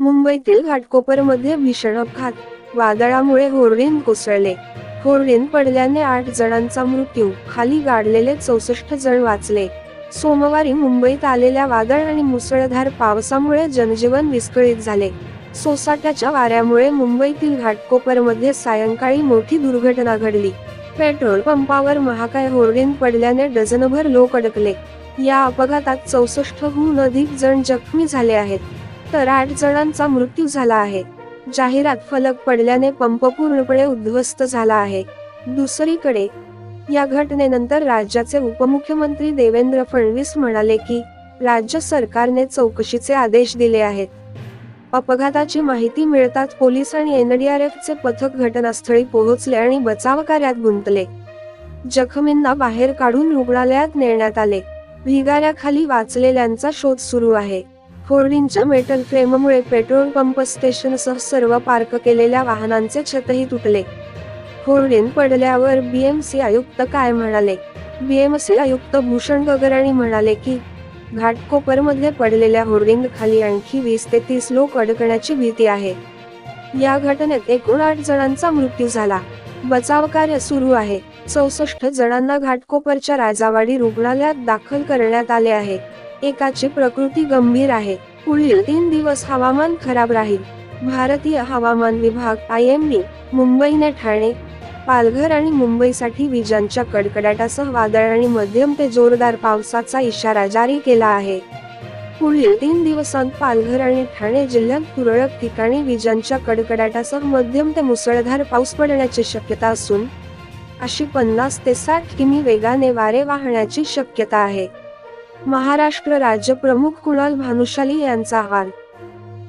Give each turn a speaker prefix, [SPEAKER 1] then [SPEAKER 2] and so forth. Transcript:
[SPEAKER 1] मुंबईतील घाटकोपरमध्ये भीषण अपघात. वादळामुळे होर्डिंग कोसळले. होर्डिंग पडल्याने आठ जणांचा मृत्यू. खाली गाडलेले चौसष्ट जण वाचले. सोमवारी मुंबईत आलेल्या वादळ आणि मुसळधार पावसामुळे जनजीवन विस्कळीत झाले. सोसाट्याच्या वाऱ्यामुळे मुंबईतील घाटकोपरमध्ये सायंकाळी मोठी दुर्घटना घडली. पेट्रोल पंपावर महाकाय होर्डिंग पडल्याने डझनभर लोक अडकले. या अपघातात चौसष्टहून अधिक जण जखमी झाले आहेत. तर आठ जणांचा मृत्यू झाला आहे. जाहिरात फलक पडल्याने पंप पूर्णपणे उद्ध्वस्त झाला आहे. दुसरीकडे या घटनेनंतर राज्याचे उपमुख्यमंत्री देवेंद्र फडणवीस म्हणाले की राज्य सरकारने चौकशीचे आदेश दिले आहेत. अपघाताची माहिती मिळताच पोलीस आणि एनडीआरएफचे पथक घटनास्थळी पोहोचले आणि बचाव कार्यात गुंतले. जखमींना बाहेर काढून रुग्णालयात नेण्यात आले. भिगाऱ्याखाली वाचलेल्यांचा शोध सुरू आहे. होर्डिंगच्या मेटल फ्रेममुळे पेट्रोल पंप स्टेशनसह सर्व पार्क केलेल्या वाहनांचे छतही तुटले. होर्डिंग पडल्यावर बीएमसी आयुक्त काय म्हणाले? बीएमसी आयुक्त भूषण गगराणी म्हणाले की घाटकोपरमध्ये पडलेल्या होर्डिंग खाली आणखी वीस ते तीस लोक अडकण्याची भीती आहे. या घटनेत एकूण आठ जणांचा मृत्यू झाला. बचाव कार्य सुरू आहे. चौसष्ट जणांना घाटकोपरच्या राजावाडी रुग्णालयात दाखल करण्यात आले आहे. एकाची प्रकृती गंभीर आहे. पुढील तीन दिवस हवामान खराब राहील. भारतीय हवामान विभाग आय एम डी मुंबईने ठाणे पालघर आणि मुंबईसाठी विजांच्या कडकडाटासह वादळ आणि मध्यम ते जोरदार पावसाचा इशारा जारी केला आहे. पुढील तीन दिवसांत पालघर आणि ठाणे जिल्ह्यात तुरळक ठिकाणी विजांच्या कडकडाटासह मध्यम ते मुसळधार पाऊस पडण्याची शक्यता असून अशी पन्नास ते साठ किमी वेगाने वारे वाहण्याची शक्यता आहे. महाराष्ट्र राज्य प्रमुख कुणाल भानुशाली यांचा हाल?